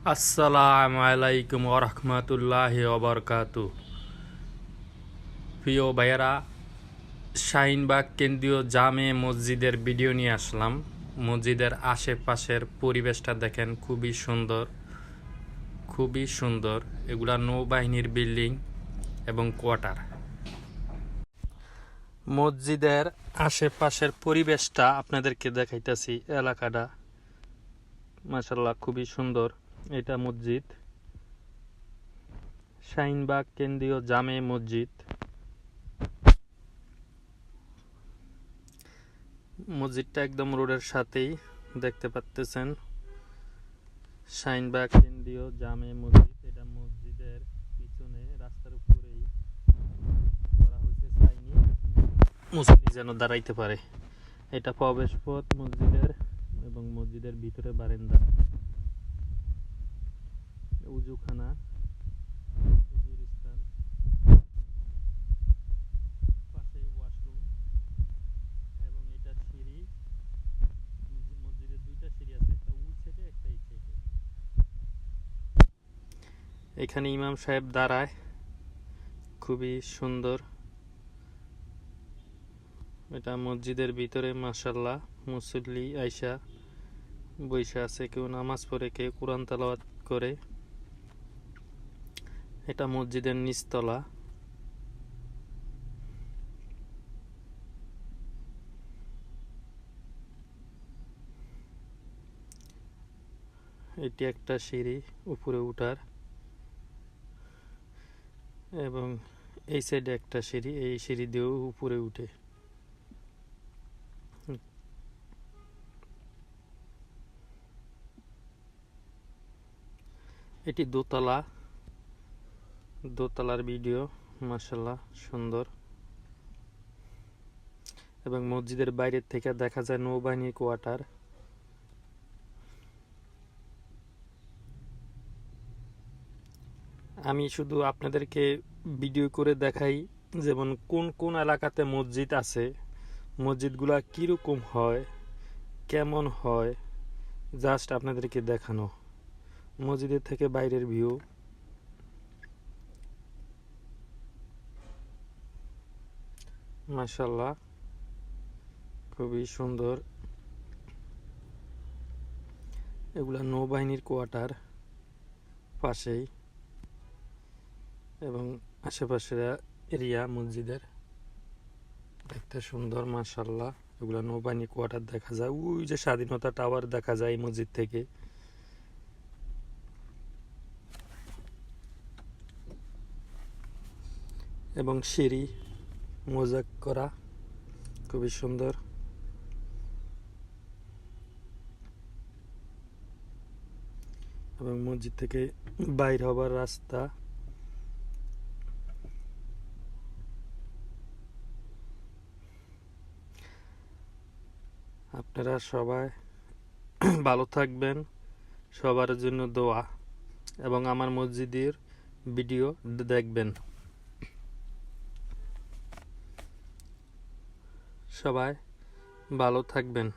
আসসালামু আলাইকুম ওরহমতুল্লাহ ওবরকাতু। প্রিয় ভাইয়েরা, শাহিনবাগ কেন্দ্রীয় জামে মসজিদের ভিডিও নিয়ে আসলাম। মসজিদের আশেপাশের পরিবেশটা দেখেন খুবই সুন্দর খুবই সুন্দর। এগুলা নৌবাহিনীর বিল্ডিং এবং কোয়ার্টার। মসজিদের আশেপাশের পরিবেশটা আপনাদেরকে দেখাইতেছি, এলাকাটা মাসাল্লাহ খুবই সুন্দর। এটা মসজিদ। শাহিনবাগ কেন্দ্রীয় জামে মসজিদ। মসজিদটা একদম রোডের সাথেই, দেখতে পাচ্তেছেন। শাহিনবাগ কেন্দ্রীয় জামে মসজিদ, এটা মসজিদের পিছনে, রাস্তার উপরেই করা হয়েছে সাইনি। মুসল্লি যেন দাঁড়াইতে পারে। এটা প্রবেশ পথ মসজিদের এবং মসজিদের ভিতরে বারান্দা। উজুখানা পাশেই ওয়াশরুম এবং এটা মসজিদের দুইটা সিঁড়ি আছে এখানে ইমাম সাহেব দাঁড়ায়, খুবই সুন্দর। এটা মসজিদের ভিতরে মাসাল্লাহ মুসল্লি আইসা বৈশা আছে, কেউ নামাজ পড়ে, কেউ কোরআন তালাওয়াত করে। এটা মসজিদের নিচতলা। এটি একটা সিঁড়ি উপরে উঠার। এবং এই সাইডে একটা সিঁড়ি, এই সিঁড়ি দিয়েও উপরে উঠে। এটি দোতলা। দোতলার ভিডিও মাসাল্লাহ সুন্দর। এবং মসজিদের বাইরের থেকে দেখা যায় নৌবাহিনীর কোয়ার্টার। আমি শুধু আপনাদেরকে ভিডিও করে দেখাই যেমন কোন কোন এলাকাতে মসজিদ আছে, মসজিদগুলা কীরকম হয়, কেমন হয়, জাস্ট আপনাদেরকে দেখানো। মসজিদের থেকে বাইরের ভিউ। মাশাল্লাহ খুবই সুন্দর। এগুলা নৌবাহিনীর কোয়ার্টার পাশেই। এবং আশেপাশের এরিয়া মসজিদের। দেখতে সুন্দর মাশাল্লাহ এগুলা নৌবাহিনী কোয়ার্টার দেখা যায়। ওই যে স্বাধীনতা টাওয়ার দেখা যায় মসজিদ থেকে। এবং সিঁড়ি। মোজাক করা খুবই সুন্দর। এবং মসজিদ থেকে বাইর হবার রাস্তা। আপনারা সবাই ভালো থাকবেন। সবার জন্য দোয়া এবং আমার মসজিদের ভিডিও দেখবেন। সবাই ভালো থাকবেন।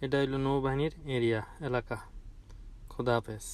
এটা হইল নৌবাহিনীর এরিয়া এলাকা। খোদা হাফেজ।